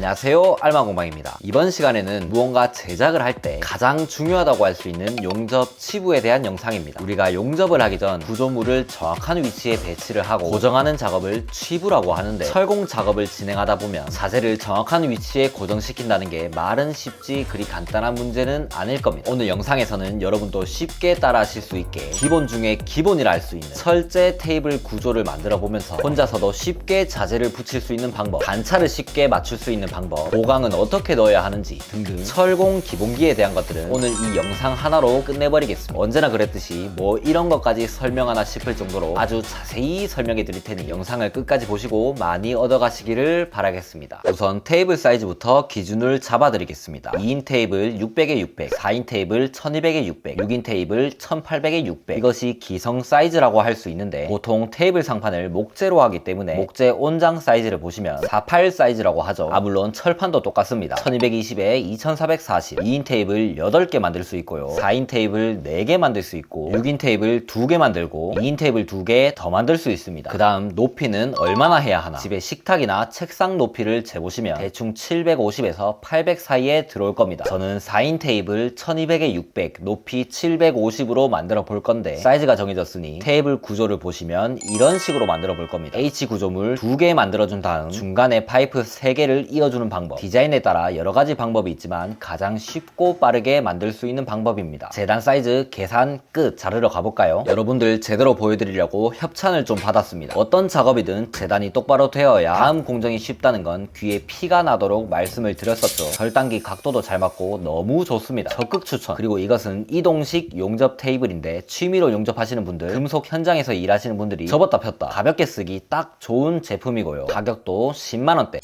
안녕하세요. 알마공방입니다. 이번 시간에는 무언가 제작을 할 때 가장 중요하다고 할 수 있는 용접 치부에 대한 영상입니다. 우리가 용접을 하기 전 구조물을 정확한 위치에 배치를 하고 고정하는 작업을 치부라고 하는데 철공 작업을 진행하다 보면 자재를 정확한 위치에 고정시킨다는 게 말은 쉽지 그리 간단한 문제는 아닐 겁니다. 오늘 영상에서는 여러분도 쉽게 따라 하실 수 있게 기본 중에 기본이라 할 수 있는 철제 테이블 구조를 만들어 보면서 혼자서도 쉽게 자재를 붙일 수 있는 방법 단차를 쉽게 맞출 수 있는 방법 보강은 어떻게 넣어야 하는지 등등 철공 기본기에 대한 것들은 오늘 이 영상 하나로 끝내버리겠습니다. 언제나 그랬듯이 뭐 이런 것까지 설명하나 싶을 정도로 아주 자세히 설명해 드릴 테니 영상을 끝까지 보시고 많이 얻어가시기를 바라겠습니다. 우선 테이블 사이즈부터 기준을 잡아 드리겠습니다. 2인 테이블 600에 600 4인 테이블 1200에 600 6인 테이블 1800에 600 이것이 기성 사이즈라고 할 수 있는데 보통 테이블 상판을 목재로 하기 때문에 목재 온장 사이즈를 보시면 48 사이즈라고 하죠. 아 물론 철판도 똑같습니다. 1220에 2440 2인 테이블 8개 만들 수 있고요. 4인 테이블 4개 만들 수 있고 6인 테이블 2개 만들고 2인 테이블 2개 더 만들 수 있습니다. 그 다음 높이는 얼마나 해야 하나. 집에 식탁이나 책상 높이를 재보시면 대충 750에서 800 사이에 들어올 겁니다. 저는 4인 테이블 1200에 600 높이 750으로 만들어 볼 건데 사이즈가 정해졌으니 테이블 구조를 보시면 이런 식으로 만들어 볼 겁니다. H 구조물 2개 만들어 준 다음 중간에 파이프 3개를 이어 주는 방법. 디자인에 따라 여러 가지 방법이 있지만 가장 쉽고 빠르게 만들 수 있는 방법입니다. 재단 사이즈 계산 끝. 자르러 가볼까요? 여러분들 제대로 보여드리려고 협찬을 좀 받았습니다. 어떤 작업이든 재단이 똑바로 되어야 다음 공정이 쉽다는 건 귀에 피가 나도록 말씀을 드렸었죠. 절단기 각도도 잘 맞고 너무 좋습니다. 적극 추천. 그리고 이것은 이동식 용접 테이블인데 취미로 용접하시는 분들 금속 현장에서 일하시는 분들이 접었다 폈다 가볍게 쓰기 딱 좋은 제품이고요. 가격도 10만원대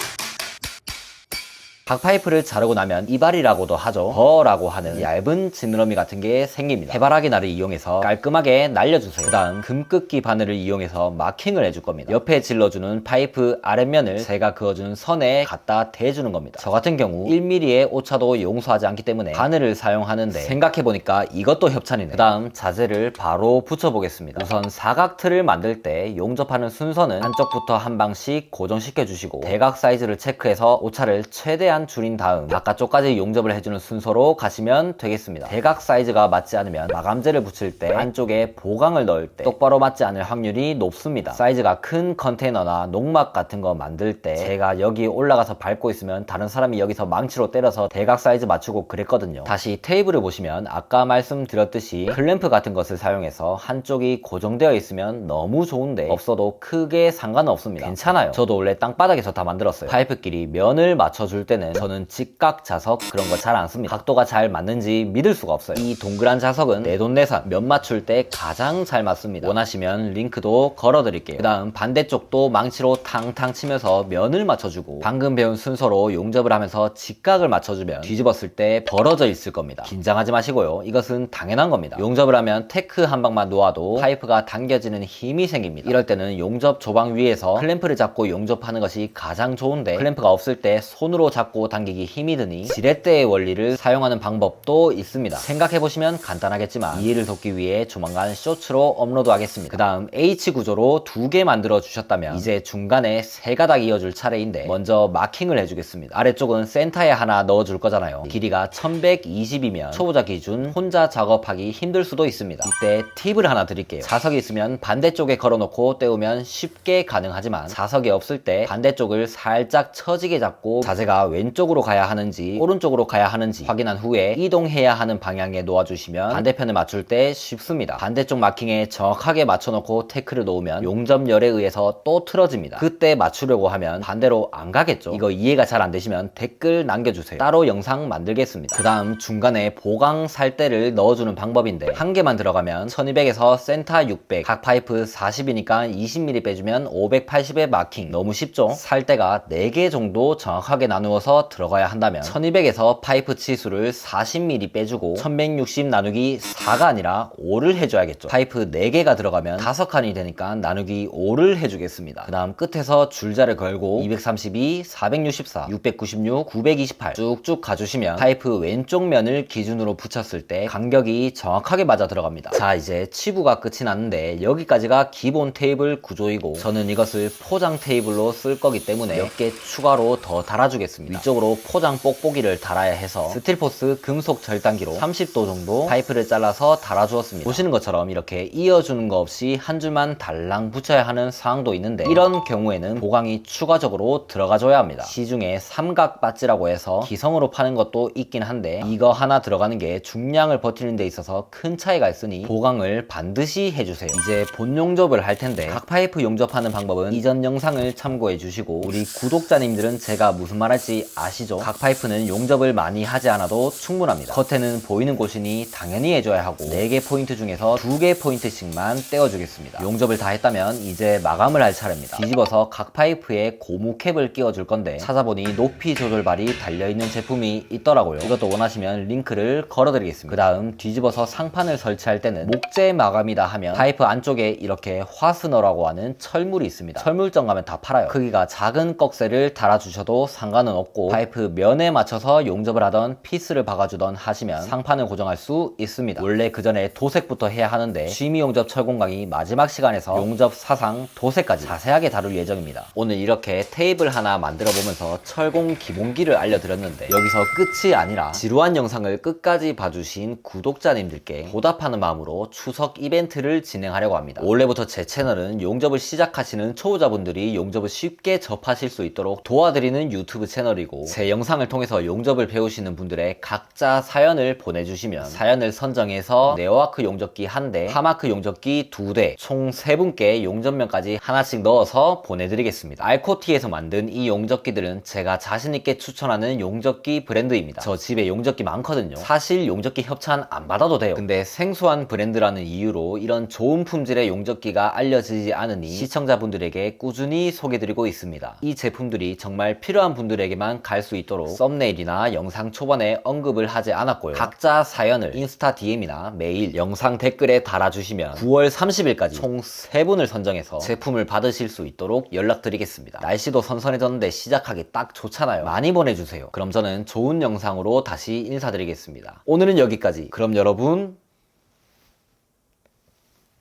박파이프를 자르고 나면 이발이라고도 하죠. 버라고 하는 얇은 지느러미 같은 게 생깁니다. 해바라기 날을 이용해서 깔끔하게 날려주세요. 그 다음 금극기 바늘을 이용해서 마킹을 해줄 겁니다. 옆에 질러주는 파이프 아랫면을 제가 그어준 선에 갖다 대주는 겁니다. 저 같은 경우 1mm의 오차도 용서하지 않기 때문에 바늘을 사용하는데 생각해보니까 이것도 협찬이네. 그 다음 자재를 바로 붙여보겠습니다. 우선 사각 틀을 만들 때 용접하는 순서는 한쪽부터 한 방씩 고정시켜 주시고 대각 사이즈를 체크해서 오차를 최대한 줄인 다음 바깥쪽까지 용접을 해주는 순서로 가시면 되겠습니다. 대각 사이즈가 맞지 않으면 마감재를 붙일 때 안쪽에 보강을 넣을 때 똑바로 맞지 않을 확률이 높습니다. 사이즈가 큰 컨테이너나 농막 같은 거 만들 때 제가 여기 올라가서 밟고 있으면 다른 사람이 여기서 망치로 때려서 대각 사이즈 맞추고 그랬거든요. 다시 테이블을 보시면 아까 말씀드렸듯이 클램프 같은 것을 사용해서 한쪽이 고정되어 있으면 너무 좋은데 없어도 크게 상관은 없습니다. 괜찮아요. 저도 원래 땅바닥에서 다 만들었어요. 파이프끼리 면을 맞춰줄 때는 저는 직각 자석 그런 거 잘 안 씁니다. 각도가 잘 맞는지 믿을 수가 없어요. 이 동그란 자석은 내돈내산 면 맞출 때 가장 잘 맞습니다. 원하시면 링크도 걸어 드릴게요. 그 다음 반대쪽도 망치로 탕탕 치면서 면을 맞춰주고 방금 배운 순서로 용접을 하면서 직각을 맞춰주면 뒤집었을 때 벌어져 있을 겁니다. 긴장하지 마시고요. 이것은 당연한 겁니다. 용접을 하면 테크 한 방만 놓아도 파이프가 당겨지는 힘이 생깁니다. 이럴 때는 용접 조방 위에서 클램프를 잡고 용접하는 것이 가장 좋은데 클램프가 없을 때 손으로 잡고 당기기 힘이 드니 지렛대의 원리를 사용하는 방법도 있습니다. 생각해보시면 간단하겠지만 이해를 돕기 위해 조만간 쇼츠로 업로드하겠습니다. 그 다음 H 구조로 두 개 만들어 주셨다면 이제 중간에 세 가닥 이어줄 차례인데 먼저 마킹을 해주겠습니다. 아래쪽은 센터에 하나 넣어줄 거잖아요. 길이가 1120이면 초보자 기준 혼자 작업하기 힘들 수도 있습니다. 이때 팁을 하나 드릴게요. 자석이 있으면 반대쪽에 걸어놓고 떼우면 쉽게 가능하지만 자석이 없을 때 반대쪽을 살짝 처지게 잡고 자세가 왼 쪽으로 가야 하는지 오른쪽으로 가야 하는지 확인한 후에 이동해야 하는 방향에 놓아주시면 반대편을 맞출 때 쉽습니다. 반대쪽 마킹에 정확하게 맞춰놓고 태클을 놓으면 용접열에 의해서 또 틀어집니다. 그때 맞추려고 하면 반대로 안 가겠죠. 이거 이해가 잘 안 되시면 댓글 남겨주세요. 따로 영상 만들겠습니다. 그 다음 중간에 보강 살대를 넣어주는 방법인데 한 개만 들어가면 1200에서 센터 600, 각 파이프 40이니까 20mm 빼주면 580의 마킹 너무 쉽죠? 살대가 4개 정도 정확하게 나누어서 들어가야 한다면 1200에서 파이프 치수를 40mm 빼주고 1160 나누기 4가 아니라 5를 해줘야겠죠. 파이프 4개가 들어가면 5칸이 되니까 나누기 5를 해주겠습니다. 그 다음 끝에서 줄자를 걸고 232, 464, 696, 928 쭉쭉 가주시면 파이프 왼쪽 면을 기준으로 붙였을 때 간격이 정확하게 맞아 들어갑니다. 자 이제 치부가 끝이 났는데 여기까지가 기본 테이블 구조이고 저는 이것을 포장 테이블로 쓸 거기 때문에 몇 개 추가로 더 달아주겠습니다. 위쪽으로 포장 뽁뽁이를 달아야 해서 스틸포스 금속 절단기로 30도 정도 파이프를 잘라서 달아주었습니다. 보시는 것처럼 이렇게 이어주는 거 없이 한 줄만 달랑 붙여야 하는 상황도 있는데 이런 경우에는 보강이 추가적으로 들어가줘야 합니다. 시중에 삼각 바지라고 해서 기성으로 파는 것도 있긴 한데 이거 하나 들어가는 게 중량을 버티는 데 있어서 큰 차이가 있으니 보강을 반드시 해주세요. 이제 본 용접을 할 텐데 각 파이프 용접하는 방법은 이전 영상을 참고해 주시고 우리 구독자님들은 제가 무슨 말할지 아시죠? 각 파이프는 용접을 많이 하지 않아도 충분합니다. 겉에는 보이는 곳이니 당연히 해줘야 하고 4개 포인트 중에서 2개 포인트씩만 떼어주겠습니다. 용접을 다 했다면 이제 마감을 할 차례입니다. 뒤집어서 각 파이프에 고무 캡을 끼워줄 건데 찾아보니 높이 조절발이 달려있는 제품이 있더라고요. 이것도 원하시면 링크를 걸어드리겠습니다. 그 다음 뒤집어서 상판을 설치할 때는 목재 마감이다 하면 파이프 안쪽에 이렇게 화스너라고 하는 철물이 있습니다. 철물점 가면 다 팔아요. 크기가 작은 꺽쇠를 달아주셔도 상관은 없고 파이프 면에 맞춰서 용접을 하던 피스를 박아주던 하시면 상판을 고정할 수 있습니다. 원래 그 전에 도색부터 해야 하는데 취미 용접 철공 강의 마지막 시간에서 용접 사상 도색까지 자세하게 다룰 예정입니다. 오늘 이렇게 테이블 하나 만들어 보면서 철공 기본기를 알려드렸는데 여기서 끝이 아니라 지루한 영상을 끝까지 봐주신 구독자님들께 보답하는 마음으로 추석 이벤트를 진행하려고 합니다. 원래부터 제 채널은 용접을 시작하시는 초보자분들이 용접을 쉽게 접하실 수 있도록 도와드리는 유튜브 채널이고 제 영상을 통해서 용접을 배우시는 분들의 각자 사연을 보내주시면 사연을 선정해서 네오아크 용접기 한 대, 하마크 용접기 두 대, 총 세 분께 용접면까지 하나씩 넣어서 보내드리겠습니다. 알코티에서 만든 이 용접기들은 제가 자신있게 추천하는 용접기 브랜드입니다. 저 집에 용접기 많거든요. 사실 용접기 협찬 안 받아도 돼요. 근데 생소한 브랜드라는 이유로 이런 좋은 품질의 용접기가 알려지지 않으니 시청자분들에게 꾸준히 소개드리고 있습니다. 이 제품들이 정말 필요한 분들에게만 갈 수 있도록 썸네일이나 영상 초반에 언급을 하지 않았고요. 각자 사연을 인스타 DM이나 메일, 영상 댓글에 달아주시면 9월 30일까지 총 3분을 선정해서 제품을 받으실 수 있도록 연락드리겠습니다. 날씨도 선선해졌는데 시작하기 딱 좋잖아요. 많이 보내주세요. 그럼 저는 좋은 영상으로 다시 인사드리겠습니다. 오늘은 여기까지. 그럼 여러분,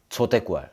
조태꾸알.